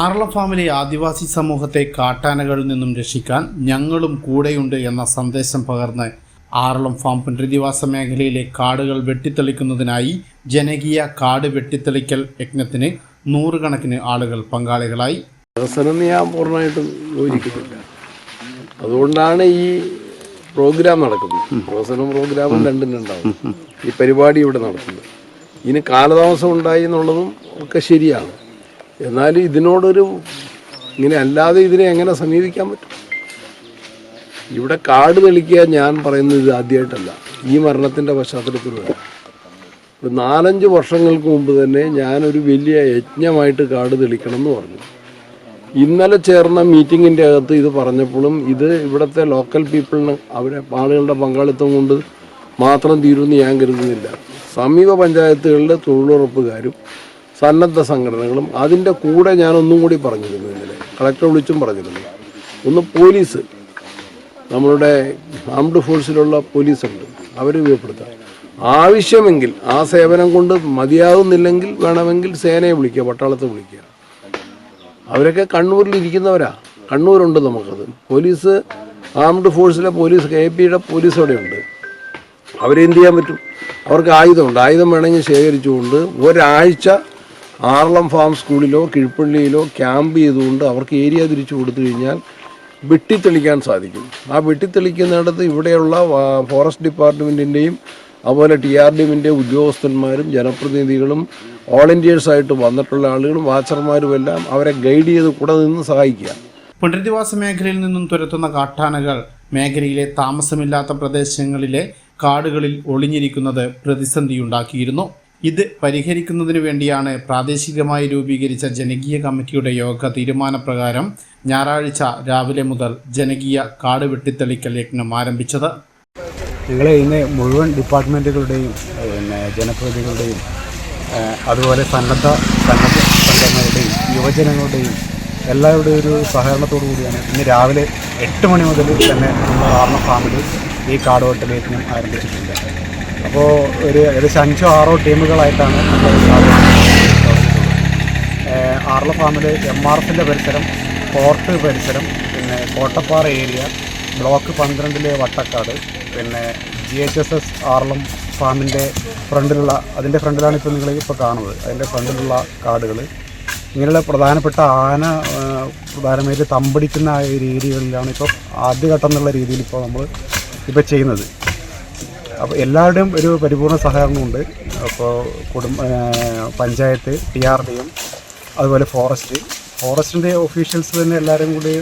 ആർള ഫാമിലെ ആദിവാസി സമൂഹത്തെ കാട്ടാനകളിൽ നിന്നും രക്ഷിക്കാൻ ഞങ്ങളും കൂടെയുണ്ട് എന്ന സന്ദേശം പകർന്ന് ആറളം ഫാം പുനരധിവാസ മേഖലയിലെ കാടുകൾ വെട്ടിത്തെളിക്കുന്നതിനായി ജനകീയ കാട് വെട്ടിത്തെളിക്കൽ യജ്ഞത്തിന് നൂറുകണക്കിന് ആളുകൾ പങ്കാളികളായി. വികസനം ഞാൻ പൂർണമായിട്ടും യോജിക്കുന്നില്ല. അതുകൊണ്ടാണ് ഈ പ്രോഗ്രാം നടക്കുന്നത്. വികസനം പ്രോഗ്രാമും രണ്ടിനുണ്ടാവും ഈ പരിപാടി ഇവിടെ നടക്കുന്നത് ഇതിന് കാലതാമസം ഉണ്ടായി എന്നുള്ളതും ഒക്കെ ശരിയാണ്. എന്നാൽ ഇതിനോടൊരു ഇങ്ങനെ അല്ലാതെ ഇതിനെ എങ്ങനെ സമീപിക്കാൻ പറ്റും? ഇവിടെ കാട് തെളിക്കുക ഞാൻ പറയുന്നത് ഇത് ആദ്യമായിട്ടല്ല ഈ മരണത്തിന്റെ പശ്ചാത്തലത്തിലൂടെ ഒരു നാലഞ്ച് വർഷങ്ങൾക്ക് മുമ്പ് തന്നെ ഞാനൊരു വലിയ യജ്ഞമായിട്ട് കാട് തെളിക്കണം എന്ന് പറഞ്ഞു. ഇന്നലെ ചേർന്ന മീറ്റിങ്ങിന്റെ അകത്ത് ഇത് പറഞ്ഞപ്പോഴും ഇത് ഇവിടുത്തെ ലോക്കൽ പീപ്പിളിന് അവരെ ആളുകളുടെ പങ്കാളിത്തം കൊണ്ട് മാത്രം തീരുമെന്ന് ഞാൻ കരുതുന്നില്ല. സമീപ പഞ്ചായത്തുകളിലെ തൊഴിലുറപ്പുകാരും സന്നദ്ധ സംഘടനകളും അതിന്റെ കൂടെ ഞാൻ ഒന്നും കൂടി പറഞ്ഞിരുന്നു ഇന്നലെ കളക്ടർ വിളിച്ചും പറഞ്ഞിരുന്നു. ഒന്ന് പോലീസ്. നമ്മളുടെ ആംഡ് ഫോഴ്സിലുള്ള പോലീസുണ്ട്. അവർ ഉപയോഗപ്പെടുത്താം. ആവശ്യമെങ്കിൽ ആ സേവനം കൊണ്ട് മതിയാകുന്നില്ലെങ്കിൽ വേണമെങ്കിൽ സേനയെ വിളിക്കുക പട്ടാളത്തെ വിളിക്കുക. അവരൊക്കെ കണ്ണൂരിൽ ഇരിക്കുന്നവരാ കണ്ണൂരുണ്ട് നമുക്കത്. പോലീസ് ആംഡ് ഫോഴ്സിലെ പോലീസ് കെ പിയുടെ പോലീസ് അവിടെയുണ്ട്. അവരെന്ത് ചെയ്യാൻ പറ്റും? അവർക്ക് ആയുധമുണ്ട്. ആയുധം വേണമെങ്കിൽ ശേഖരിച്ചുകൊണ്ട് ഒരാഴ്ച ആറളം ഫാം സ്കൂളിലോ കിഴിപ്പള്ളിയിലോ ക്യാമ്പ് ചെയ്തുകൊണ്ട് അവർക്ക് ഏരിയ തിരിച്ചു കൊടുത്തു കഴിഞ്ഞാൽ വെട്ടിത്തെളിക്കാൻ സാധിക്കും. ആ വെട്ടിത്തെളിക്കുന്നിടത്ത് ഇവിടെയുള്ള ഫോറസ്റ്റ് ഡിപ്പാർട്ട്മെന്റിന്റെയും അതുപോലെ ടി ആർ ഡി എമ്മിന്റെ ഉദ്യോഗസ്ഥന്മാരും ജനപ്രതിനിധികളും വോളണ്ടിയേഴ്സായിട്ട് വന്നിട്ടുള്ള ആളുകളും വാച്ചർമാരും എല്ലാം അവരെ ഗൈഡ് ചെയ്ത് കൂടെ നിന്ന് സഹായിക്കുക. പുനരധിവാസ മേഖലയിൽ നിന്നും തുരത്തുന്ന കാട്ടാനകൾ മേഖലയിലെ താമസമില്ലാത്ത പ്രദേശങ്ങളിലെ കാടുകളിൽ ഒളിഞ്ഞിരിക്കുന്നത് പ്രതിസന്ധിയുണ്ടാക്കിയിരുന്നു. ഇത് പരിഹരിക്കുന്നതിനു വേണ്ടിയാണ് പ്രാദേശികമായി രൂപീകരിച്ച ജനകീയ കമ്മിറ്റിയുടെ യോഗ തീരുമാനപ്രകാരം ഞായറാഴ്ച രാവിലെ മുതൽ ജനകീയ കാട് വെട്ടിത്തെളിക്കൽ യജ്ഞം ആരംഭിച്ചത്. ഞങ്ങൾ ഇന്ന് മുഴുവൻ ഡിപ്പാർട്ട്മെന്റുകളുടെയും പിന്നെ ജനപ്രതിനിധികളുടെയും അതുപോലെ സന്നദ്ധ സന്നദ്ധ സംഘടനകളുടെയും യുവജനങ്ങളുടെയും എല്ലാവരുടെയും ഒരു സഹകരണത്തോടു കൂടിയാണ് ഇന്ന് രാവിലെ എട്ട് മണി മുതൽ തന്നെ നമ്മുടെ ആർണ ഫാമിൽ ഈ കാടുവെട്ടൽ യജ്ഞം ആരംഭിച്ചിട്ടുണ്ട്. അപ്പോൾ ഒരു ഏകദേശം അഞ്ചോ ആറോ ടീമുകളായിട്ടാണ് നമ്മൾ ഫാമിൽ എം ആർ എഫിന്റെ പരിസരം ഫോർട്ട് പരിസരം പിന്നെ കോട്ടപ്പാറ ഏരിയ ബ്ലോക്ക് പന്ത്രണ്ടിലെ വട്ടക്കാട് പിന്നെ G H S S Aralam ഫാമിന്റെ ഫ്രണ്ടിലുള്ള അതിന്റെ ഫ്രണ്ടിലാണ് ഇപ്പോൾ നിങ്ങൾ ഇപ്പോൾ കാണുന്നത്. അതിന്റെ ഫ്രണ്ടിലുള്ള കാടുകൾ. ഇങ്ങനെയുള്ള പ്രധാനപ്പെട്ട ആന പ്രധാനമായിട്ട് തമ്പടിക്കുന്ന ഏരിയകളിലാണ് ഇപ്പോൾ ആദ്യഘട്ടം എന്നുള്ള രീതിയിൽ ഇപ്പോൾ നമ്മൾ ഇപ്പോൾ ചെയ്യുന്നത്. അപ്പോൾ എല്ലാവരുടെയും ഒരു പരിപൂർണ സഹകരണമുണ്ട്. അപ്പോൾ കുടുംബ panchayat T R D M അതുപോലെ ഫോറസ്റ്റ്. ഫോറസ്റ്റിന്റെ ഒഫീഷ്യൽസ് തന്നെ എല്ലാവരും കൂടി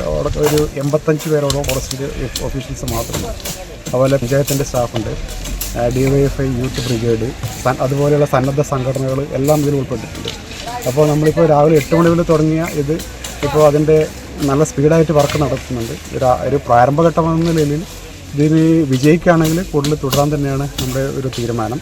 ഒരു എൺപത്തഞ്ച് പേരോളം ഫോറസ്റ്റിന്റെ ഒഫീഷ്യൽസ് മാത്രമാണ് അതുപോലെ പഞ്ചായത്തിന്റെ സ്റ്റാഫുണ്ട്. D Y F I youth brigade അതുപോലെയുള്ള സന്നദ്ധ സംഘടനകൾ എല്ലാം ഇതിൽ ഉൾപ്പെട്ടിട്ടുണ്ട്. അപ്പോൾ നമ്മളിപ്പോൾ രാവിലെ എട്ട് മണി മുതൽ തുടങ്ങിയ ഇത് ഇപ്പോൾ അതിന്റെ നല്ല സ്പീഡായിട്ട് വർക്ക് നടത്തുന്നുണ്ട് ഒരു പ്രാരംഭഘട്ടമെന്ന ഒരു പ്രാരംഭഘട്ടം എന്ന നിലയിൽ ഇതിന് വിജയിക്കുകയാണെങ്കിൽ കൂടുതൽ തുടരാൻ തന്നെയാണ് നമ്മുടെ ഒരു തീരുമാനം.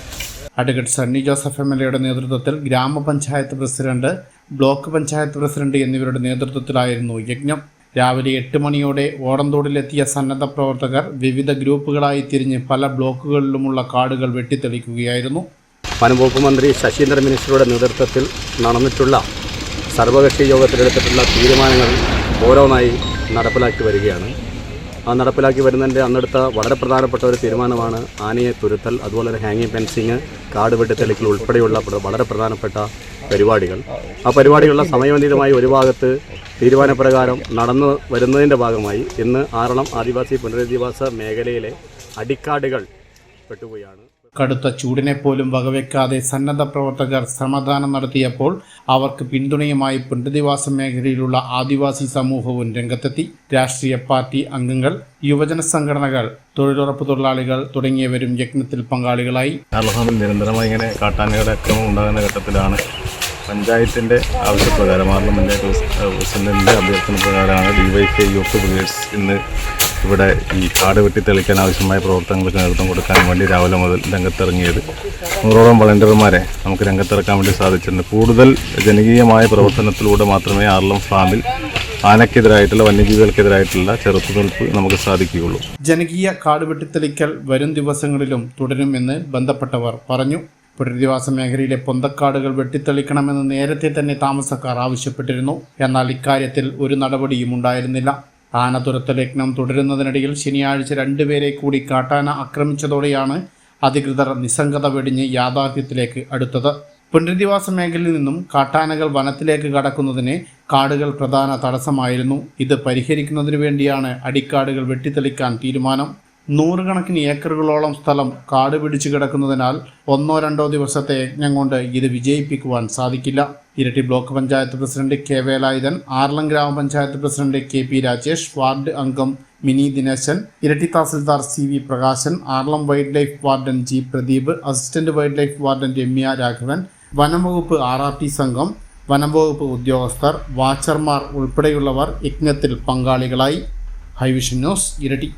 Advocate Sunny Joseph M L എയുടെ നേതൃത്വത്തിൽ ഗ്രാമപഞ്ചായത്ത് പ്രസിഡന്റ് ബ്ലോക്ക് പഞ്ചായത്ത് പ്രസിഡന്റ് എന്നിവരുടെ നേതൃത്വത്തിലായിരുന്നു യജ്ഞം. രാവിലെ എട്ട് മണിയോടെ ഓടന്തോടിലെത്തിയ സന്നദ്ധ പ്രവർത്തകർ വിവിധ ഗ്രൂപ്പുകളായി തിരിഞ്ഞ് പല ബ്ലോക്കുകളിലുമുള്ള കാടുകൾ വെട്ടിത്തെളിക്കുകയായിരുന്നു. വനംവകുപ്പ് മന്ത്രി ശശീന്ദ്ര മിനിസ്റ്ററുടെ നേതൃത്വത്തിൽ നടന്നിട്ടുള്ള സർവകക്ഷി യോഗത്തിലെടുത്തിട്ടുള്ള തീരുമാനങ്ങൾ ഓരോന്നായി നടപ്പിലാക്കി വരികയാണ്. നടപ്പിലാക്കി വരുന്നതിന്റെ അന്നെടുത്ത വളരെ പ്രധാനപ്പെട്ട ഒരു തീരുമാനമാണ് ആനയെ തുരുത്തൽ അതുപോലെ തന്നെ ഹാങ്ങിങ് ഫെൻസിങ് കാട് വെട്ടിത്തെളിക്കൽ ഉൾപ്പെടെയുള്ള വളരെ പ്രധാനപ്പെട്ട പരിപാടികൾ. ആ പരിപാടികളുടെ സമയബന്ധിതമായി ഒരു ഭാഗത്ത് തീരുമാനപ്രകാരം നടന്നു വരുന്നതിന്റെ ഭാഗമായി ഇന്ന് ആറളം ആദിവാസി പുനരധിവാസ മേഖലയിലെ അടിക്കാടുകൾ പെട്ടുകയാണ് കടുത്ത ചൂടിനെപ്പോലും വകവെക്കാതെ സന്നദ്ധ പ്രവർത്തകർ ശ്രമദാനം നടത്തിയപ്പോൾ അവർക്ക് പിന്തുണയുമായി പുനരധിവാസ മേഖലയിലുള്ള ആദിവാസി സമൂഹവും രംഗത്തെത്തി. രാഷ്ട്രീയ പാർട്ടി അംഗങ്ങൾ യുവജന സംഘടനകൾ തൊഴിലുറപ്പ് തൊഴിലാളികൾ തുടങ്ങിയവരും യജ്ഞത്തിൽ പങ്കാളികളായി. കേരളഫാമിൽ നിരന്തരമായി ഇങ്ങനെ കാട്ടാനകളുടെ അക്രമം ഉണ്ടാകുന്ന ഘട്ടത്തിലാണ് പഞ്ചായത്തിന്റെ ആവശ്യപ്രകാരം ആർലം പഞ്ചായത്ത് പ്രസി- പ്രസിഡന്റിന്റെ അഭ്യർത്ഥന പ്രകാരമാണ് ഡിവൈഫൈ യൂത്ത് ബ്രിഗേഡ്സ് ഇന്ന് ഇവിടെ ഈ കാട് വെട്ടി തെളിക്കാൻ ആവശ്യമായ പ്രവർത്തനങ്ങൾക്ക് നേതൃത്വം കൊടുക്കാൻ വേണ്ടി രാവിലെ മുതൽ രംഗത്തിറങ്ങിയത്. നൂറോളം വളണ്ടിയർമാരെ നമുക്ക് രംഗത്തിറക്കാൻ വേണ്ടി സാധിച്ചിട്ടുണ്ട്. കൂടുതൽ ജനകീയമായ പ്രവർത്തനത്തിലൂടെ മാത്രമേ ആർലം ഫാമിൽ ആനക്കെതിരായിട്ടുള്ള വന്യജീവികൾക്കെതിരായിട്ടുള്ള ചെറുത്തുനിൽപ്പ് നമുക്ക് സാധിക്കുകയുള്ളൂ. ജനകീയ കാട് വെട്ടിത്തെളിക്കൽ വരും ദിവസങ്ങളിലും തുടരുമെന്ന് ബന്ധപ്പെട്ടവർ പറഞ്ഞു. പുനരധിവാസ മേഖലയിലെ പൊന്തക്കാടുകൾ വെട്ടിത്തെളിക്കണമെന്ന് നേരത്തെ തന്നെ താമസക്കാർ ആവശ്യപ്പെട്ടിരുന്നു. എന്നാൽ ഇക്കാര്യത്തിൽ ഒരു നടപടിയും ഉണ്ടായിരുന്നില്ല. ആനതുരത്ത ലഗ്നം തുടരുന്നതിനിടയിൽ ശനിയാഴ്ച രണ്ടുപേരെ കൂടി കാട്ടാന ആക്രമിച്ചതോടെയാണ് അധികൃതർ നിസ്സംഗത വെടിഞ്ഞ് യാഥാർത്ഥ്യത്തിലേക്ക് അടുത്തത്. പുനരധിവാസ മേഖലയിൽ നിന്നും കാട്ടാനകൾ വനത്തിലേക്ക് കടക്കുന്നതിന് കാടുകൾ പ്രധാന തടസ്സമായിരുന്നു. ഇത് പരിഹരിക്കുന്നതിനു വേണ്ടിയാണ് അടിക്കാടുകൾ വെട്ടിത്തെളിക്കാൻ തീരുമാനം. നൂറുകണക്കിന് ഏക്കറുകളോളം സ്ഥലം കാട് പിടിച്ചു കിടക്കുന്നതിനാൽ ഒന്നോ രണ്ടോ ദിവസത്തെ യജ്ഞം കൊണ്ട് ഇത് വിജയിപ്പിക്കുവാൻ സാധിക്കില്ല. Iritty block panchayat president K Velayudhan Aralam ഗ്രാമപഞ്ചായത്ത് president K P Rajesh ward അംഗം Mini Dineshan Iritty tahsildar C V Prakashan Aralam wildlife warden G Pradeep assistant wildlife warden Ramya Raghavan വനം വകുപ്പ് ആർ ആർ ടി സംഘം വനം വകുപ്പ് ഉദ്യോഗസ്ഥർ വാച്ചർമാർ ഉൾപ്പെടെയുള്ളവർ യജ്ഞത്തിൽ പങ്കാളികളായി. ഹൈവിഷൻ ന്യൂസ് ഇരട്ടി.